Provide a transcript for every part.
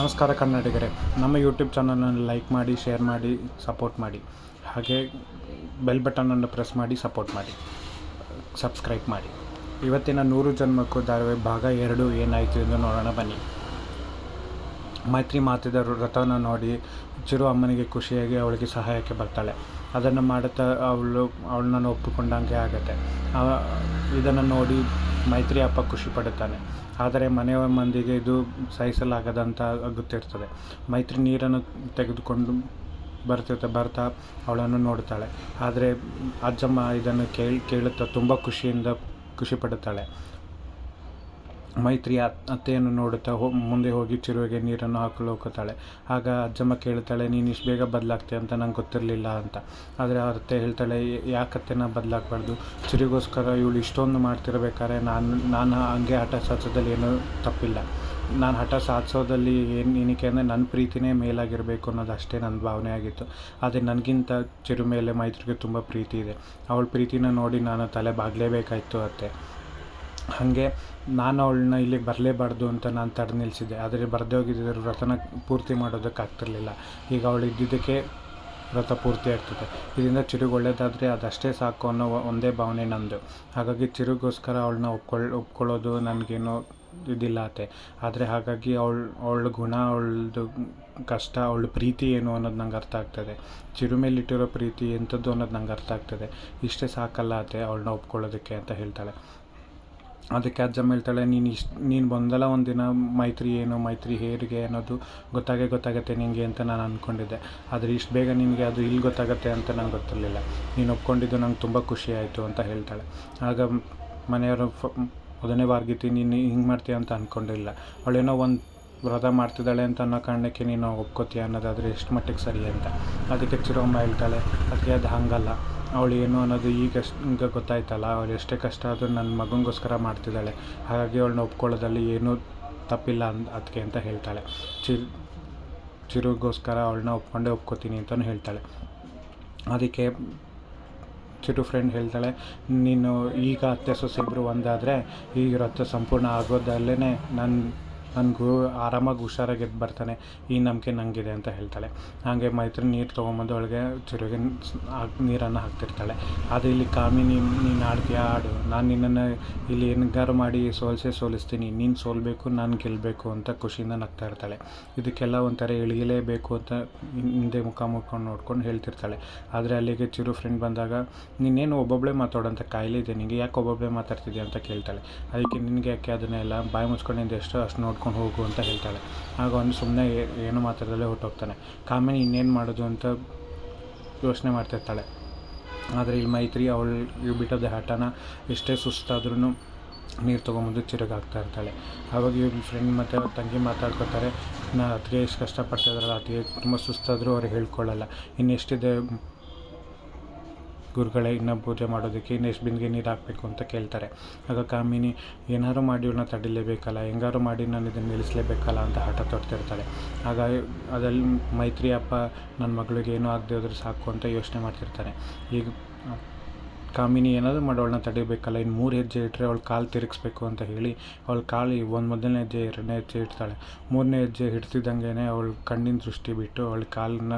ನಮಸ್ಕಾರ ಕನ್ನಡಿಗರೇ. ನಮ್ಮ ಯೂಟ್ಯೂಬ್ ಚಾನಲನ್ನು ಲೈಕ್ ಮಾಡಿ ಶೇರ್ ಮಾಡಿ ಸಪೋರ್ಟ್ ಮಾಡಿ. ಹಾಗೆ ಬೆಲ್ ಬಟನನ್ನು ಪ್ರೆಸ್ ಮಾಡಿ ಸಪೋರ್ಟ್ ಮಾಡಿ. ಸಬ್ಸ್ಕ್ರೈಬ್ ಮಾಡಿ. ಇವತ್ತಿನ ನೂರು ಜನ್ಮಕ್ಕೂ ಧಾರಾವಾಹಿ ಭಾಗ ಎರಡು ಏನಾಯಿತು ಎಂದು ನೋಡೋಣ ಬನ್ನಿ. ಮೈತ್ರಿ ಮಾತಿದ ವ್ರತವನ್ನು ನೋಡಿ ಚಿರು ಅಮ್ಮನಿಗೆ ಖುಷಿಯಾಗಿ ಅವಳಿಗೆ ಸಹಾಯಕ್ಕೆ ಬರ್ತಾಳೆ. ಅದನ್ನು ಮಾಡುತ್ತಾ ಅವಳು, ಅವಳನ್ನ ಒಪ್ಪಿಕೊಂಡಂಗೆ ಆಗುತ್ತೆ. ಇದನ್ನು ನೋಡಿ ಮೈತ್ರಿ ಅಪ್ಪ ಖುಷಿ ಪಡುತ್ತಾನೆ. ಆದರೆ ಮನೆಯ ಮಂದಿಗೆ ಇದು ಸಹಿಸಲಾಗದಂತ ಗೊತ್ತಿರ್ತದೆ. ಮೈತ್ರಿ ನೀರನ್ನು ತೆಗೆದುಕೊಂಡು ಬರ್ತಿರ್ತಾ, ಬರ್ತಾ ಅವಳನ್ನು ನೋಡ್ತಾಳೆ ಆದರೆ ಅಜ್ಜಮ್ಮ ಇದನ್ನು ಕೇಳಿ, ಕೇಳುತ್ತಾ ತುಂಬ ಖುಷಿಯಿಂದ ಖುಷಿ ಪಡುತ್ತಾಳೆ. ಮೈತ್ರಿ ಅತ್- ಅತ್ತೆಯನ್ನು ನೋಡುತ್ತಾ ಹೋ ಮುಂದೆ ಹೋಗಿ ಚಿರುವಿಗೆ ನೀರನ್ನು ಹಾಕಲು ಹೋಗುತ್ತಾಳೆ. ಆಗ ಅಜ್ಜಮ್ಮ ಕೇಳ್ತಾಳೆ ನೀನು ಇಷ್ಟು ಬೇಗ ಬದಲಾಗ್ತೀಯ ಅಂತ ನಂಗೆ ಗೊತ್ತಿರಲಿಲ್ಲ ಅಂತ. ಆದರೆ ಅವ್ರ ಅತ್ತೆ ಹೇಳ್ತಾಳೆ ಯಾಕೆ ನಾ ಬದಲಾಗಬಾರ್ದು? ಚಿರುಗೋಸ್ಕರ ಇವಳು ಇಷ್ಟೊಂದು ಮಾಡ್ತಿರಬೇಕಾದ್ರೆ ನಾನು ನಾನು ಹಂಗೆ ಹಠ ಸಾಧಿಸೋದಲ್ಲಿ ಏನೂ ತಪ್ಪಿಲ್ಲ. ನಾನು ಹಠ ಸಾಧಿಸೋದಲ್ಲಿ ಏನು ಏನಕ್ಕೆ ಅಂದರೆ ನನ್ನ ಪ್ರೀತಿನೇ ಮೇಲಾಗಿರಬೇಕು ಅನ್ನೋದು ಅಷ್ಟೇ ನನ್ನ ಭಾವನೆ ಆಗಿತ್ತು. ಆದರೆ ನನಗಿಂತ ಚಿರು ಮೇಲೆ ಮೈತ್ರಿಗೆ ತುಂಬ ಪ್ರೀತಿ ಇದೆ. ಅವಳ ಪ್ರೀತಿನ ನೋಡಿ ನಾನು ತಲೆ ಬಾಗಲೇಬೇಕಾಯಿತು ಅತ್ತೆ. ಹಾಗೆ ನಾನು ಅವಳನ್ನ ಇಲ್ಲಿಗೆ ಬರಲೇಬಾರ್ದು ಅಂತ ನಾನು ತಡೆ ನಿಲ್ಲಿಸಿದ್ದೆ. ಆದರೆ ಬರದೇ ಹೋಗಿದ್ದರೆ ವ್ರತನ ಪೂರ್ತಿ ಮಾಡೋದಕ್ಕಾಗ್ತಿರಲಿಲ್ಲ ಈಗ ಅವಳು ಇದ್ದಿದ್ದಕ್ಕೆ ವ್ರತ ಪೂರ್ತಿ ಆಗ್ತದೆ. ಇದರಿಂದ ಚಿರುಗೆ ಒಳ್ಳೆಯದಾದರೆ ಅದಷ್ಟೇ ಸಾಕು ಅನ್ನೋ ಒಂದೇ ಭಾವನೆ ನಂದು. ಹಾಗಾಗಿ ಚಿರುಗೋಸ್ಕರ ಅವಳನ್ನ ಒಪ್ಕೊಳ್ಳ ಒಪ್ಕೊಳ್ಳೋದು ನನಗೇನೋ ಇದಿಲ್ಲ ಅತ್ತೆ. ಆದರೆ ಹಾಗಾಗಿ ಅವಳು, ಅವಳ ಗುಣ, ಅವಳದು ಕಷ್ಟ, ಅವಳ ಪ್ರೀತಿ ಏನು ಅನ್ನೋದು ನಂಗೆ ಅರ್ಥ ಆಗ್ತದೆ. ಚಿರು ಮೇಲಿಟ್ಟಿರೋ ಪ್ರೀತಿ ಎಂಥದ್ದು ಅನ್ನೋದು ನಂಗೆ ಅರ್ಥ ಆಗ್ತದೆ. ಇಷ್ಟೇ ಸಾಕಲ್ಲ ಅತ್ತೆ ಅವಳನ್ನ ಒಪ್ಕೊಳ್ಳೋದಕ್ಕೆ ಅಂತ ಹೇಳ್ತಾಳೆ. ಅದಕ್ಕೆ ಅಜ್ಜಮ್ಮ ಹೇಳ್ತಾಳೆ, ನೀನು ಇಷ್ಟು ನೀನು ಬಂದಲ್ಲ ಒಂದಿನ, ಮೈತ್ರಿ ಏನು, ಮೈತ್ರಿ ಹೇರಿಗೆ ಅನ್ನೋದು ಗೊತ್ತಾಗೇ ಗೊತ್ತಾಗತ್ತೆ ನಿನಗೆ ಅಂತ ನಾನು ಅಂದ್ಕೊಂಡಿದ್ದೆ ಆದರೆ ಇಷ್ಟು ಬೇಗ ನಿನಗೆ ಅದು ಇಲ್ಲಿ ಗೊತ್ತಾಗತ್ತೆ ಅಂತ ನಂಗೆ ಗೊತ್ತಿರಲಿಲ್ಲ. ನೀನು ಒಪ್ಕೊಂಡಿದ್ದು ನಂಗೆ ತುಂಬ ಖುಷಿ ಆಯಿತು ಅಂತ ಹೇಳ್ತಾಳೆ. ಆಗ ಮನೆಯವರು ಫ ಮೊದಲನೇ ಬಾರ್ಗಿತಿ ನೀನು ಹಿಂಗೆ ಮಾಡ್ತೀಯ ಅಂತ ಅಂದ್ಕೊಂಡಿಲ್ಲ ಅವಳೇನೋ ಒಂದು ವ್ರತ ಮಾಡ್ತಿದ್ದಾಳೆ ಅಂತ ಅನ್ನೋ ಕಾರಣಕ್ಕೆ ನೀನು ಒಪ್ಕೋತೀಯ ಅನ್ನೋದಾದರೆ ಎಷ್ಟು ಮಟ್ಟಿಗೆ ಸರಿ ಅಂತ. ಅದಕ್ಕೆ ಚಿರಮ್ಮ ಹೇಳ್ತಾಳೆ ಅದಕ್ಕೆ ಅದು ಹಾಗಲ್ಲ. ಅವಳು ಏನು ಅನ್ನೋದು ಈಗ ಈಗ ಗೊತ್ತಾಯ್ತಲ್ಲ, ಅವಳು ಎಷ್ಟೇ ಕಷ್ಟ ಆದರೂ ನನ್ನ ಮಗನಿಗೋಸ್ಕರ ಮಾಡ್ತಿದ್ದಾಳೆ. ಹಾಗಾಗಿ ಅವಳನ್ನ ಒಪ್ಕೊಳ್ಳೋದಲ್ಲಿ ಏನೂ ತಪ್ಪಿಲ್ಲ ಅಂದ್ ಅದಕ್ಕೆ ಅಂತ ಹೇಳ್ತಾಳೆ. ಚಿರು ಚಿರುಗೋಸ್ಕರ ಅವಳನ್ನ ಒಪ್ಕೊಂಡೇ ಒಪ್ಕೋತೀನಿ ಅಂತಲೂ ಹೇಳ್ತಾಳೆ. ಅದಕ್ಕೆ ಚಿರು ಫ್ರೆಂಡ್ ಹೇಳ್ತಾಳೆ, ನೀನು ಈಗ ಅತ್ತೆ ಸೊಸೆ ಇಬ್ಬರು ಒಂದಾದರೆ ಈಗಿರೋ ಅತ್ತೆ ಸಂಪೂರ್ಣ ಆಗೋದಲ್ಲೇ ನನ್ನ ನನಗೂ ಆರಾಮಾಗಿ ಹುಷಾರಾಗಿ ಎದ್ದು ಬರ್ತಾನೆ. ಈ ನಂಬಿಕೆ ನನಗಿದೆ ಅಂತ ಹೇಳ್ತಾಳೆ. ಹಾಗೆ ಮೈತ್ರಿ ನೀರು ತೊಗೊಂಬಂದು ಅವಳಿಗೆ ಚಿರುಗೆ ನೀರನ್ನು ಹಾಕ್ತಿರ್ತಾಳೆ. ಆದರೆ ಇಲ್ಲಿ ಕಾಮಿ ನೀನು ಆಡ್ತೀಯ? ಆಡು. ನಾನು ನಿನ್ನನ್ನು ಇಲ್ಲಿ ಹೆಂಗಾರು ಮಾಡಿ ಸೋಲಿಸೇ ಸೋಲಿಸ್ತೀನಿ. ನೀನು ಸೋಲ್ಬೇಕು, ನಾನು ಗೆಲ್ಲಬೇಕು ಅಂತ ಖುಷಿಯಿಂದ ನಗ್ತಾ ಇರ್ತಾಳೆ. ಇದಕ್ಕೆಲ್ಲ ಒಂಥರ ಇಳಿಯಲೇಬೇಕು ಅಂತ ಹಿಂದೆ ಮುಖ ಮುಖ ನೋಡ್ಕೊಂಡು ಹೇಳ್ತಿರ್ತಾಳೆ. ಆದರೆ ಅಲ್ಲಿಗೆ ಚಿರು ಫ್ರೆಂಡ್ ಬಂದಾಗ, ನೀನೇನು ಒಬ್ಬೊಬ್ಬಳೇ ಮಾತಾಡೋಂಥ ಕಾಯಿಲೆ ಇದೆ. ನಿನಗೆ ಯಾಕೆ ಒಬ್ಬೊಬ್ಬಳೇ ಮಾತಾಡ್ತಿದ್ಯಾ? ಅಂತ ಕೇಳ್ತಾಳೆ. ಅದಕ್ಕೆ ನಿನಗೆ ಯಾಕೆ ಅದನ್ನೆಲ್ಲ ಬಾಯಿ ಮುಚ್ಕೊಂಡಿದ್ದು ಎಷ್ಟೋ ಅಷ್ಟು ನೋಡ್ಕೊಂಡು ಹೋಗು ಅಂತ ಹೇಳ್ತಾಳೆ. ಆಗ ಅವನು ಸುಮ್ಮನೆ ಏನು ಮಾತ್ರದಲ್ಲೇ ಹೊರ್ಟೋಗ್ತಾನೆ. ಕಾಮಿನಿ ಇನ್ನೇನು ಮಾಡೋದು ಅಂತ ಯೋಚನೆ ಮಾಡ್ತಿರ್ತಾಳೆ ಆದರೆ ಈ ಮೈತ್ರಿ, ಅವಳು ಇವು ದ ಹಠನ ಎಷ್ಟೇ ಸುಸ್ತಾದ್ರೂ ನೀರು ತೊಗೊಂಬಂದು ಚಿರಗೆ ಹಾಕ್ತಾ ಇರ್ತಾಳೆ. ಆವಾಗ ಇವ್ರ ಫ್ರೆಂಡ್ ಮತ್ತು ಅವ್ರ ತಂಗಿ ಮಾತಾಡ್ಕೊತಾರೆ, ನಾ ಅತ್ತಿಗೆ ಎಷ್ಟು ಕಷ್ಟಪಡ್ತಾ ಇದ್ದಾರಲ್ಲ ಅತ್ತಿಗೆ ತುಂಬ ಸುಸ್ತಾದರೂ ಅವ್ರು ಹೇಳ್ಕೊಳ್ಳಲ್ಲ ಇನ್ನು ಎಷ್ಟಿದೆ ಗುರುಗಳೇ, ಇನ್ನು ಪೂಜೆ ಮಾಡೋದಕ್ಕೆ ಇನ್ನು ಎಷ್ಟು ಬಿಂದಿಗೆ ನೀರು ಹಾಕಬೇಕು ಅಂತ ಕೇಳ್ತಾರೆ. ಆಗ ಕಾಮಿನಿ ಏನಾದ್ರು ಮಾಡಿ ಇವ್ರನ್ನ ತಡಿಲೇಬೇಕಲ್ಲ, ಹೆಂಗಾರು ಮಾಡಿ ನಾನು ಇದನ್ನು ನಿಲ್ಲಿಸಲೇಬೇಕಲ್ಲ ಅಂತ ಹಠ ತೊಡ್ತಿರ್ತಾಳೆ. ಆಗ ಅದಲ್ಲಿ ಮೈತ್ರಿ ಅಪ್ಪ ನನ್ನ ಮಗಳಿಗೆ ಏನೂ ಆಗದೆ ಹೋದ್ರೆ ಸಾಕು ಅಂತ ಯೋಚನೆ ಮಾಡ್ತಿರ್ತಾನೆ ಈಗ ಕಾಮಿನಿ, ಏನಾದರೂ ಮಾಡಿ, ಅವಳನ್ನ ತಡಿಬೇಕಲ್ಲ ಇನ್ನು ಮೂರು ಹೆಜ್ಜೆ ಇಟ್ಟರೆ ಅವಳು ಕಾಲು ತಿರುಗಿಸ್ಬೇಕು ಅಂತ ಹೇಳಿ, ಅವಳು ಕಾಲು ಒಂದು ಮೊದಲನೇ ಹೆಜ್ಜೆ, ಎರಡನೇ ಹೆಜ್ಜೆ ಇಡ್ತಾಳೆ. ಮೂರನೇ ಹೆಜ್ಜೆ ಹಿಡ್ತಿದ್ದಂಗೆ ಅವಳು ಕಣ್ಣಿನ ದೃಷ್ಟಿ ಬಿಟ್ಟು ಅವಳು ಕಾಲನ್ನ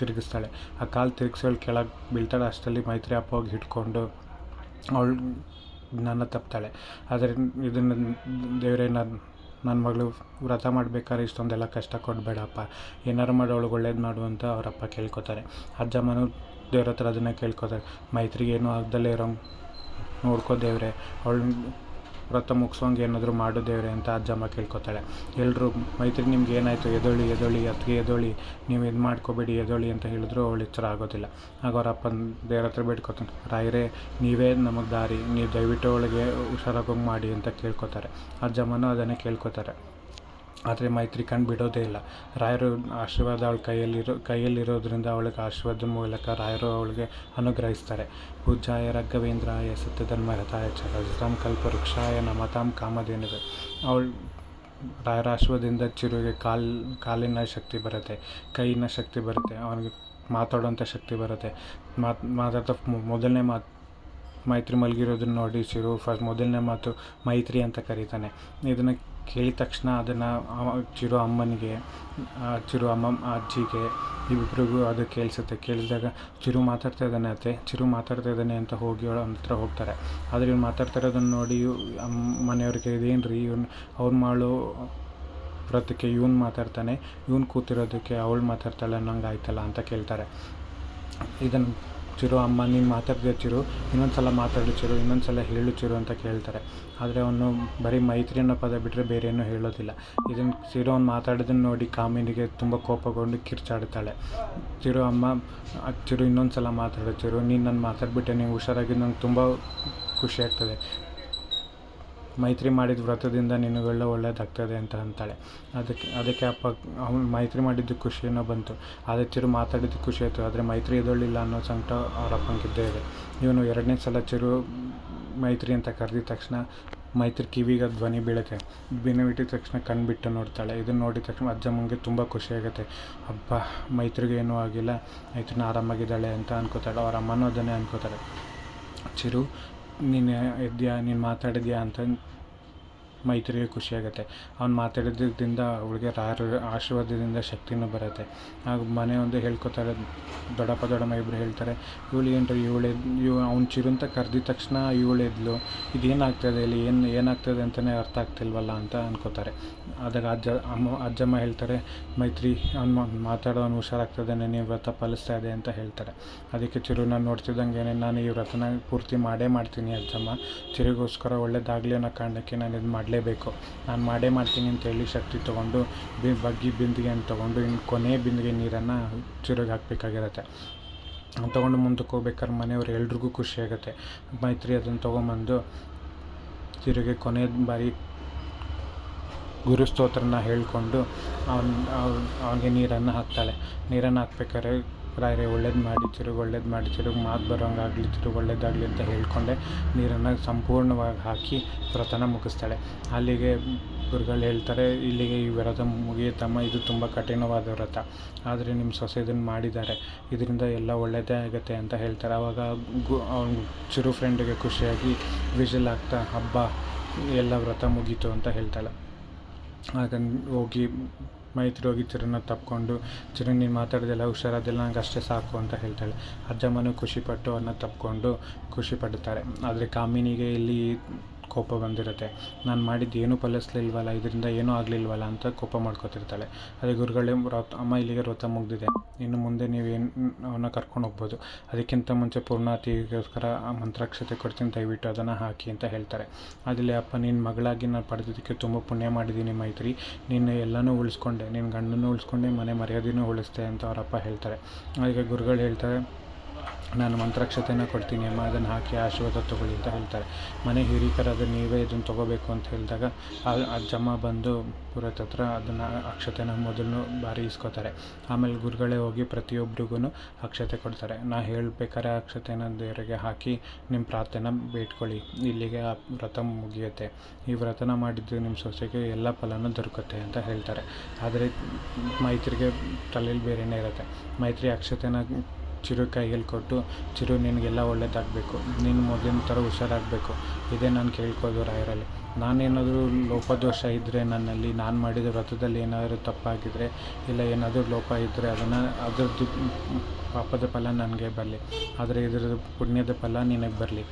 ತಿರುಗಿಸ್ತಾಳೆ. ಆ ಕಾಲು ತಿರುಗಿಸಿ ಅವಳು ಕೆಳಗೆ ಬೀಳ್ತಾಳೆ. ಅಷ್ಟರಲ್ಲಿ ಮೈತ್ರಿ ಅಪ್ಪ ಹೋಗಿ ಹಿಡ್ಕೊಂಡು ಅವಳು ನನ್ನ ತಪ್ತಾಳೆ. ಆದರೆ ಇದನ್ನು ದೇವರೇ ನನ್ನ ನನ್ನ ಮಗಳು ವ್ರತ ಮಾಡ್ಬೇಕಾದ್ರೆ ಇಷ್ಟೊಂದೆಲ್ಲ ಕಷ್ಟ ಕೊಡಬೇಡಪ್ಪ. ಏನಾರು ಮಾಡಿ, ಅವಳಿಗೆ ಒಳ್ಳೇದು ಮಾಡು ಅಂತ ಅವರಪ್ಪ ಕೇಳ್ಕೊತಾರೆ. ಅಜ್ಜಮ್ಮನೂ ದೇವ್ರ ಹತ್ರ ಅದನ್ನೇ ಕೇಳ್ಕೊತಾರೆ. ಮೈತ್ರಿಗೆ ಏನೂ ಆಗ್ದಲೇ ಇರೋ ನೋಡ್ಕೋ ದೇವರೇ. ಅವಳು ವ್ರತ ಮುಗಿಸೋಂಗೆ ಏನಾದರೂ ಮಾಡು ದೇವ್ರೆ ಅಂತ ಅಜ್ಜಮ್ಮ ಕೇಳ್ಕೊತಾಳೆ. ಎಲ್ಲರೂ ಮೈತ್ರಿ ನಿಮ್ಗೆ ಏನಾಯಿತು? ಎದೊಳಿ ಎದೊಳಿ, ಅತ್ಗೆ ಎದೊಳಿ, ನೀವು ಇದು ಮಾಡ್ಕೋಬೇಡಿ, ಎದೊಳಿ ಅಂತ ಹೇಳಿದ್ರು ಅವಳು ಎಚ್ಚರ ಆಗೋದಿಲ್ಲ. ಆಗ ಅವ್ರ ಅಪ್ಪನ ದೇವ್ರ ಹತ್ರ ಬೇಡ್ಕೊತಾನೆ, ರಾಯರೇ, ನೀವೇ ನಮಗೆ ದಾರಿ, ನೀವು ದಯವಿಟ್ಟು ಅವಳಿಗೆ ಹುಷಾರಾಗೋಂಗೆ ಮಾಡಿ ಅಂತ ಕೇಳ್ಕೊತಾರೆ. ಅಜ್ಜಮ್ಮನೂ ಅದನ್ನೇ ಕೇಳ್ಕೊತಾರೆ. ಆದರೆ ಮೈತ್ರಿ ಕಣ್ಣು ಬಿಡೋದೇ ಇಲ್ಲ. ರಾಯರು ಆಶೀರ್ವಾದ ಅವಳ ಕೈಯಲ್ಲಿರೋ ಕೈಯಲ್ಲಿರೋದ್ರಿಂದ ಅವಳಿಗೆ ಆಶೀರ್ವಾದದ ಮೂಲಕ ರಾಯರು ಅವಳಿಗೆ ಅನುಗ್ರಹಿಸ್ತಾರೆ. ಪೂಜ್ಯಾಯ ರಾಘವೇಂದ್ರಾಯ ಸತ್ಯಧರ್ಮರಥಾಯ ಚ ಕಲ್ಪವೃಕ್ಷಾಯ ನಮತಾಂ ಕಾಮಧೇನುವೆ. ಅವಳು ರಾಯರ ಆಶೀರ್ವಾದದಿಂದ ಚಿರುಗೆ ಕಾಲ್ ಕಾಲಿನ ಶಕ್ತಿ ಬರುತ್ತೆ ಕೈಯಿನ ಶಕ್ತಿ ಬರುತ್ತೆ, ಅವನಿಗೆ ಮಾತಾಡೋಂಥ ಶಕ್ತಿ ಬರುತ್ತೆ. ಮಾತು ಮಾತಾಡ್ತಾ ಮೊದಲನೇ ಮಾತು ಮೈತ್ರಿ ಮಲಗಿರೋದನ್ನ ನೋಡಿ ಚಿರು ಫಸ್ಟ್ ಮೊದಲನೇ ಮಾತು ಮೈತ್ರಿ ಅಂತ ಕರೀತಾನೆ. ಇದನ್ನು ಕೇಳಿದ ತಕ್ಷಣ ಅದನ್ನು ಚಿರು ಅಮ್ಮನಿಗೆ ಚಿರು ಅಮ್ಮ ಅಜ್ಜಿಗೆ ಇಬ್ಬರಿಗೂ ಅದು ಕೇಳಿಸುತ್ತೆ. ಕೇಳಿದಾಗ ಚಿರು ಮಾತಾಡ್ತಾ ಇದ್ದಾನೆ, ಅತ್ತೆ, ಚಿರು ಮಾತಾಡ್ತಾ ಇದ್ದಾನೆ ಅಂತ ಹೋಗಿ ಅವಳ ಹತ್ರ ಹೋಗ್ತಾರೆ. ಆದರೆ ಇವ್ನು ಮಾತಾಡ್ತಾ ಇರೋದನ್ನು ನೋಡಿ ಮನೆಯವ್ರಿಗೆ ಇದೇನು ರೀ ಇವ್ನು, ಅವ್ನು ಮಾಡೋ ವ್ರತಕ್ಕೆ ಇವ್ನು ಮಾತಾಡ್ತಾನೆ, ಇವ್ನು ಕೂತಿರೋದಕ್ಕೆ ಅವಳು ಮಾತಾಡ್ತಾಳೆ ಅನ್ನೋಂಗೆ ಆಯ್ತಲ್ಲ ಅಂತ ಕೇಳ್ತಾರೆ. ಇದನ್ನು ಚಿರು ಅಮ್ಮ ನೀನು ಮಾತಾಡ್ದೆ ಚಿರು ಇನ್ನೊಂದು ಸಲ ಮಾತಾಡು ಚಿರು ಇನ್ನೊಂದು ಸಲ ಹೇಳು ಚಿರು ಅಂತ ಕೇಳ್ತಾರೆ. ಆದರೆ ಅವನು ಬರೀ ಮೈತ್ರಿ ಅನ್ನೋ ಪದ ಬಿಟ್ಟರೆ ಬೇರೆ ಏನೂ ಹೇಳೋದಿಲ್ಲ. ಇದನ್ನು ಚಿರು ಅವ್ನು ಮಾತಾಡೋದನ್ನು ನೋಡಿ ಕಾಮಿನಿಗೆ ತುಂಬ ಕೋಪಗೊಂಡು ಕಿರ್ಚಾಡ್ತಾಳೆ. ಚಿರು ಅಮ್ಮ ಚಿರು ಇನ್ನೊಂದು ಸಲ ಮಾತಾಡು ಚಿರು ನೀನು ನಾನು ಮಾತಾಡ್ಬಿಟ್ಟೆ, ನೀವು ಹುಷಾರಾಗಿ ನಂಗೆ ತುಂಬ ಖುಷಿ ಆಗ್ತದೆ. ಮೈತ್ರಿ ಮಾಡಿದ ವ್ರತದಿಂದ ನಿನಗೆಲ್ಲ ಒಳ್ಳೆಯದಾಗ್ತದೆ ಅಂತ ಅಂತಾಳೆ. ಅದಕ್ಕೆ ಅದಕ್ಕೆ ಅಪ್ಪ, ಅವನು ಮೈತ್ರಿ ಮಾಡಿದ್ದು ಖುಷಿಯೋ ಬಂತು. ಆದರೆ ಚಿರು ಮಾತಾಡಿದ್ದು ಖುಷಿ ಆಯಿತು. ಆದರೆ ಮೈತ್ರಿ ಎದೊಳ್ಳಿಲ್ಲ ಅನ್ನೋ ಸಂಕಟ ಅವ್ರ ಅಪ್ಪಂಗಿದ್ದೇ ಇದೆ. ಇವನು ಎರಡನೇ ಸಲ ಚಿರು ಮೈತ್ರಿ ಅಂತ ಕರೆದಿದ ತಕ್ಷಣ ಮೈತ್ರಿ ಕಿವಿಗೆ ಧ್ವನಿ ಬೀಳುತ್ತೆ. ಧ್ವನಿ ಬಿಟ್ಟಿದ ತಕ್ಷಣ ಕಣ್ಣು ಬಿಟ್ಟು ನೋಡ್ತಾಳೆ. ಇದನ್ನು ನೋಡಿದ ತಕ್ಷಣ ಅಜ್ಜಮ್ಮಂಗೆ ತುಂಬ ಖುಷಿಯಾಗುತ್ತೆ ಅಬ್ಬ, ಮೈತ್ರಿಗೆ ಏನೂ ಆಗಿಲ್ಲ. ಮೈತ್ರಿನ ಆರಾಮಾಗಿದ್ದಾಳೆ ಅಂತ ಅನ್ಕೋತಾಳೆ. ಅವ್ರ ಅಮ್ಮನೂ ಅದನ್ನೇ ಅನ್ಕೋತಾಳೆ ಚಿರು, ನೀನು ಇದೆಯಾ ನೀನು ಮಾತಾಡಿದ್ಯಾ ಅಂತ ಮೈತ್ರಿಗೆ ಖುಷಿಯಾಗುತ್ತೆ. ಅವ್ನು ಮಾತಾಡಿದ್ರಿಂದ ಅವಳಿಗೆ ರಾರ, ಆಶೀರ್ವಾದದಿಂದ ಶಕ್ತಿನೂ ಬರುತ್ತೆ. ಆಗ ಮನೆ ಒಂದು ಹೇಳ್ಕೊತಾರೆ, ದೊಡ್ಡಪ್ಪ ದೊಡ್ಡಮ್ಮ ಇಬ್ಬರು ಹೇಳ್ತಾರೆ, ಇವಳು ಏನು ರೀ ಇವಳು ಇವ್, ಅವ್ನು ಚಿರಂತ ಕರೆದಿದ ತಕ್ಷಣ ಇವಳು ಎದ್ಲು. ಇದೇನಾಗ್ತದೆ ಇಲ್ಲಿ? ಏನು, ಏನಾಗ್ತದೆ ಅಂತಲೇ ಅರ್ಥ ಆಗ್ತಿಲ್ವಲ್ಲ ಅಂತ ಅನ್ಕೋತಾರೆ. ಅದಾಗ ಅಜ್ಜ, ಅಮ್ಮ, ಅಜ್ಜಮ್ಮ ಹೇಳ್ತಾರೆ, ಮೈತ್ರಿ, ಅವ್ನು ಮಾತಾಡೋನು ಹುಷಾರಾಗ್ತದೆ ನೀವು ವ್ರತ ಪಾಲಿಸ್ತಾ ಇದೆ ಅಂತ ಹೇಳ್ತಾರೆ. ಅದಕ್ಕೆ ಚಿರು ನಾನು ನೋಡ್ತಿದ್ದಂಗೆ ನಾನು ಈ ವ್ರತನ ಪೂರ್ತಿ ಮಾಡೇ ಮಾಡ್ತೀನಿ ಅಜ್ಜಮ್ಮ. ಚಿರುಗೋಸ್ಕರ ಒಳ್ಳೆಯದಾಗಲಿ ಅನ್ನೋ ಕಾರಣಕ್ಕೆ ನಾನು ಇದು ಮಾಡಲೇಬೇಕು. ನಾನು ಮಾಡೇ ಮಾಡ್ತೀನಿ ಅಂತ ಹೇಳಿ ಶಕ್ತಿ ತೊಗೊಂಡು, ಬಿ ಬಗ್ಗಿ ಬಿಂದಿಗೆಯನ್ನು ತೊಗೊಂಡು ಇನ್ನು ಕೊನೆ ಬಿಂದಿಗೆ ನೀರನ್ನು ಹಾಕ್ಬೇಕಾಗಿರುತ್ತೆ ಹಾಕಬೇಕಾಗಿರತ್ತೆ ತೊಗೊಂಡು ಮುಂದಕ್ಕೆ ಹೋಗ್ಬೇಕಾದ್ರೆ ಮನೆಯವ್ರು ಎಲ್ರಿಗೂ ಖುಷಿಯಾಗುತ್ತೆ ಮೈತ್ರಿ ಅದನ್ನು ತೊಗೊಂಬಂದು ತಿರುಗಿ ಕೊನೆ ಬಾರಿ ಗುರು ಸ್ತೋತ್ರನ ಹೇಳಿಕೊಂಡು ಅವ್ನು ಅವ್ನಿಗೆ ನೀರನ್ನು ಹಾಕ್ತಾಳೆ. ನೀರನ್ನು ಹಾಕ್ಬೇಕಾದ್ರೆ ರಾಯರೇ ಒಳ್ಳೇದು ಮಾಡಿ, ಚಿರುಗೆ ಒಳ್ಳೇದು ಮಾಡಿ, ಚಿರುಗೆ ಮಾತು ಬರೋಂಗಾಗಲಿ ಚಿರು ಒಳ್ಳೇದಾಗಲಿ ಅಂತ ಹೇಳ್ಕೊಂಡೆ. ನೀರನ್ನು ಸಂಪೂರ್ಣವಾಗಿ ಹಾಕಿ ವ್ರತನ ಮುಗಿಸ್ತಾಳೆ. ಅಲ್ಲಿಗೆ ಗುರುಗಳು ಹೇಳ್ತಾರೆ, ಇಲ್ಲಿಗೆ ಈ ವ್ರತ ಮುಗಿಯುತ್ತಮ್ಮ, ಇದು ತುಂಬ ಕಠಿಣವಾದ ವ್ರತ. ಆದರೆ ನಿಮ್ಮ ಸೊಸೆ ಇದನ್ನು ಮಾಡಿದ್ದಾರೆ. ಇದರಿಂದ ಎಲ್ಲ ಒಳ್ಳೆಯದೇ ಆಗುತ್ತೆ ಅಂತ ಹೇಳ್ತಾರೆ. ಆವಾಗ ಗು, ಅವ್ನು ಚಿರು ಫ್ರೆಂಡಿಗೆ ಖುಷಿಯಾಗಿ ವಿಜಲ್ ಆಗ್ತಾ, ಹಬ್ಬ, ಎಲ್ಲ ವ್ರತ ಮುಗೀತು ಅಂತ ಹೇಳ್ತಾಳೆ. ಆಗ ಹೋಗಿ ಮೈತ್ರಿ ಹೋಗಿ ಚಿರನ್ನ ತಪ್ಕೊಂಡು ಚಿರನ್ ನೀನು ಮಾತಾಡೋದೆಲ್ಲ ಹುಷಾರಾದಿಲ್ಲ ನಂಗೆ ಅಷ್ಟೇ ಸಾಕು ಅಂತ ಹೇಳ್ತಾಳೆ. ಅಜ್ಜಮ್ಮನೂ ಖುಷಿಪಟ್ಟು ಅವನ್ನ ತಪ್ಕೊಂಡು ಖುಷಿ ಪಡ್ತಾರೆ ಆದರೆ ಕಾಮಿನಿಗೆ ಇಲ್ಲಿ ಕೋಪ ಬಂದಿರುತ್ತೆ. ನಾನು ಮಾಡಿದ್ದು ಏನೂ ಫಲಿಸ್ಲಿಲ್ವಲ್ಲ ಇದರಿಂದ ಏನೂ ಆಗಲಿಲ್ವಲ್ಲ ಅಂತ ಕೋಪ ಮಾಡ್ಕೊತಿರ್ತಾಳೆ. ಅದೇ ಗುರುಗಳೇ ವ್ರತ ಅಮ್ಮ ಇಲ್ಲಿಗೆ ವ್ರತ ಮುಗಿದಿದೆ. ಇನ್ನು ಮುಂದೆ ನೀವೇನು ಅವನ್ನ ಕರ್ಕೊಂಡು ಹೋಗ್ಬೋದು. ಅದಕ್ಕಿಂತ ಮುಂಚೆ ಪೂರ್ಣಾತಿಗೋಸ್ಕರ ಆ ಮಂತ್ರಾಕ್ಷತೆ ಕೊಡ್ತೀನಿ, ದಯವಿಟ್ಟು ಅದನ್ನು ಹಾಕಿ ಅಂತ ಹೇಳ್ತಾರೆ. ಅದರಲ್ಲಿ ಅಪ್ಪ ನಿನ್ನ ಮಗಳಾಗಿ ನಾನು ಪಡೆದಿದ್ದಕ್ಕೆ ತುಂಬ ಪುಣ್ಯ ಮಾಡಿದ್ದೀನಿ ಮೈತ್ರಿ. ನೀನು ಎಲ್ಲನೂ ಉಳಿಸ್ಕೊಂಡೆ. ನಿನ್ನ ಗಂಡನೂ ಉಳಿಸ್ಕೊಂಡೆ, ಮನೆ ಮರ್ಯಾದೆನೂ ಉಳಿಸ್ದೆ ಅಂತ ಅವರಪ್ಪ ಹೇಳ್ತಾರೆ. ಅದಕ್ಕೆ ಗುರುಗಳು ಹೇಳ್ತಾರೆ ನಾನು ಮಂತ್ರಾಕ್ಷತೆನ ಕೊಡ್ತೀನಿ, ಅಮ್ಮ, ಅದನ್ನು ಹಾಕಿ ಆಶೀರ್ವಾದ ತೊಗೊಳ್ಳಿ ಅಂತ ಹೇಳ್ತಾರೆ. ಮನೆ ಹಿರಿಕರಾದ ನೀವೇ ಇದನ್ನು ತೊಗೋಬೇಕು ಅಂತ ಹೇಳಿದಾಗ ಅಜ್ಜಮ್ಮ ಬಂದು ಪುರೋಹಿತ ಹತ್ರ ಅದನ್ನು, ಅಕ್ಷತೆನ ಮೊದಲು ಬಾರಿ ಇಸ್ಕೋತಾರೆ. ಆಮೇಲೆ ಗುರುಗಳೇ ಹೋಗಿ ಪ್ರತಿಯೊಬ್ಬರಿಗೂ ಅಕ್ಷತೆ ಕೊಡ್ತಾರೆ. ನಾ ಹೇಳ್ಬೇಕಾದ್ರೆ ಅಕ್ಷತೆನ ದೇವರಿಗೆ ಹಾಕಿ ನಿಮ್ಮ ಪ್ರಾರ್ಥನೆ ಬೇಡ್ಕೊಳ್ಳಿ. ಇಲ್ಲಿಗೆ ಆ ವ್ರತ ಮುಗಿಯುತ್ತೆ. ಈ ವ್ರತನ ಮಾಡಿದ್ದು ನಿಮ್ಮ ಸೊಸೆಗೆ ಎಲ್ಲ ಫಲನೂ ದೊರಕುತ್ತೆ ಅಂತ ಹೇಳ್ತಾರೆ. ಆದರೆ ಮೈತ್ರಿಗೆ ತಲೆಯಲ್ಲಿ ಬೇರೆಯೇ ಇರುತ್ತೆ. ಮೈತ್ರಿ ಅಕ್ಷತೆನ ಚಿರು ಕೈಯಲ್ಲಿ ಕೊಟ್ಟು, ಚಿರು, ನಿನಗೆಲ್ಲ ಒಳ್ಳೇದಾಗಬೇಕು. ನೀನು ಮೊದಲಿನ ಥರ ಹುಷಾರಾಗಬೇಕು. ಇದೇ ನಾನು ಕೇಳ್ಕೊಳ್ಳೋದು ರಾಯರಲ್ಲಿ. ನಾನೇನಾದರೂ ಲೋಪದೋಷ ಇದ್ದರೆ ನನ್ನಲ್ಲಿ, ನಾನು ಮಾಡಿದ ವ್ರತದಲ್ಲಿ ಏನಾದರೂ ತಪ್ಪಾಗಿದ್ದರೆ ಇಲ್ಲ ಏನಾದರೂ ಲೋಪ ಇದ್ದರೆ ಅದನ್ನು, ಅದರದ್ದು ಪಾಪದ ಫಲ ನನಗೆ ಬರಲಿ. ಆದರೆ ಇದರದ್ದು ಪುಣ್ಯದ ಫಲ ನಿನಗೆ ಬರಲಿ.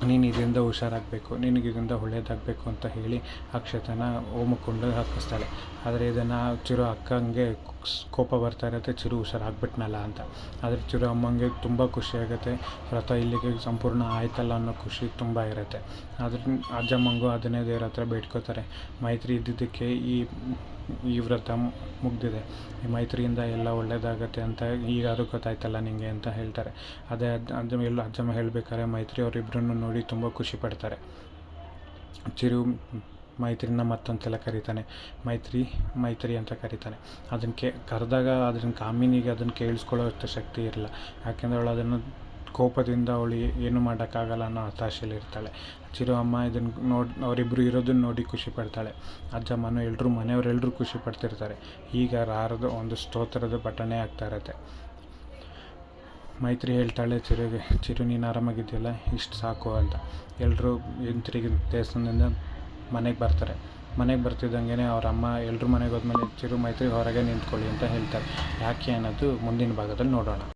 ನೀನು ಇದರಿಂದ ಹುಷಾರಾಗಬೇಕು, ನಿನಗೆ ಇದರಿಂದ ಒಳ್ಳೇದಾಗಬೇಕು ಅಂತ ಹೇಳಿ ಅಕ್ಷತನ ಹೋಮಕುಂಡ ಹಾಕಿಸ್ತಾಳೆ. ಆದರೆ ಇದನ್ನು ಚಿರು ಅಕ್ಕಂಗೆ ಕೋಪ ಬರ್ತಾ ಇರುತ್ತೆ, ಚಿರು ಹುಷಾರಾಗ್ಬಿಟ್ನಲ್ಲ ಅಂತ. ಆದರೆ ಚಿರು ಅಮ್ಮಂಗೆ ತುಂಬ ಖುಷಿಯಾಗುತ್ತೆ ವ್ರತ ಇಲ್ಲಿಗೆ ಸಂಪೂರ್ಣ ಆಯ್ತಲ್ಲ ಅನ್ನೋ ಖುಷಿ ತುಂಬ ಇರುತ್ತೆ. ಆದರೆ ಅಜ್ಜಮ್ಮಂಗೂ ಅದನ್ನೇ ದೇವ್ರ ಹತ್ರ ಬೇಡ್ಕೋತಾರೆ. ಮೈತ್ರಿ ಇದ್ದಿದ್ದಕ್ಕೆ ಈ ಈ ವ್ರತ ಮುಗಿದಿದೆ. ಈ ಮೈತ್ರಿಯಿಂದ ಎಲ್ಲ ಒಳ್ಳೆಯದಾಗತ್ತೆ ಅಂತ ಈಗ ಅದು ಗೊತ್ತಾಯ್ತಲ್ಲ ನಿನಗೆ ಅಂತ ಹೇಳ್ತಾರೆ. ಅದೇ ಅಜ್ಜ ಎಲ್ಲ ಅಜ್ಜಮ್ಮ ಹೇಳಬೇಕಾದ್ರೆ ಮೈತ್ರಿ ಅವರಿಬ್ಬರನ್ನು ನೋಡಿ ತುಂಬ ಖುಷಿ ಪಡ್ತಾರೆ. ಚಿರು ಮೈತ್ರಿನ ಮತ್ತೊಂದ್ಸಲ ಕರೀತಾನೆ. ಮೈತ್ರಿ ಮೈತ್ರಿ ಅಂತ ಕರೀತಾನೆ. ಅದನ್ನು ಕೇ ಕರೆದಾಗ ಅದನ್ನು ಕಾಮಿನಿಗೆ ಅದನ್ನು ಕೇಳಿಸ್ಕೊಳ್ಳೋ ಅಷ್ಟು ಶಕ್ತಿ ಇರಲ್ಲ. ಯಾಕೆಂದರೆ ಅವಳು ಅದನ್ನು ಕೋಪದಿಂದ ಅವಳು ಏನು ಮಾಡೋಕ್ಕಾಗಲ್ಲ ಅನ್ನೋ ಹತಾಶೆಯಲ್ಲಿ ಇರ್ತಾಳೆ. ಚಿರು ಅಮ್ಮ ಇದನ್ನು ನೋಡಿ ಅವರಿಬ್ಬರು ಇರೋದನ್ನ ನೋಡಿ ಖುಷಿ ಪಡ್ತಾಳೆ. ಅಜ್ಜಮ್ಮನೂ ಎಲ್ಲರೂ ಮನೆಯವರೆಲ್ಲರೂ ಖುಷಿ ಪಡ್ತಿರ್ತಾರೆ. ಈಗ ರಾರದ ಒಂದು ಸ್ತೋತ್ರದ ಪಠಣೆ ಆಗ್ತಾ ಇರತ್ತೆ. ಮೈತ್ರಿ ಹೇಳ್ತಾಳೆ ಚಿರುಗೆ, ಚಿರು, ನೀನು ಆರಾಮಾಗಿದೆಯಲ್ಲ ಇಷ್ಟು ಸಾಕು ಅಂತ. ಎಲ್ಲರೂ ಹಿಂತಿರುಗಿ ದೇವಸ್ಥಾನದಿಂದ ಮನೆಗೆ ಬರ್ತಾರೆ. ಮನೆಗೆ ಬರ್ತಿದ್ದಂಗೆ ಅವ್ರ ಅಮ್ಮ ಎಲ್ಲರೂ ಮನೆಗೆ ಹೋದ್ಮೇಲೆ, ಚಿರು, ಮೈತ್ರಿ, ಹೊರಗೆ ನಿಂತ್ಕೊಳ್ಳಿ ಅಂತ ಹೇಳ್ತಾರೆ. ಯಾಕೆ ಅನ್ನೋದು ಮುಂದಿನ ಭಾಗದಲ್ಲಿ ನೋಡೋಣ.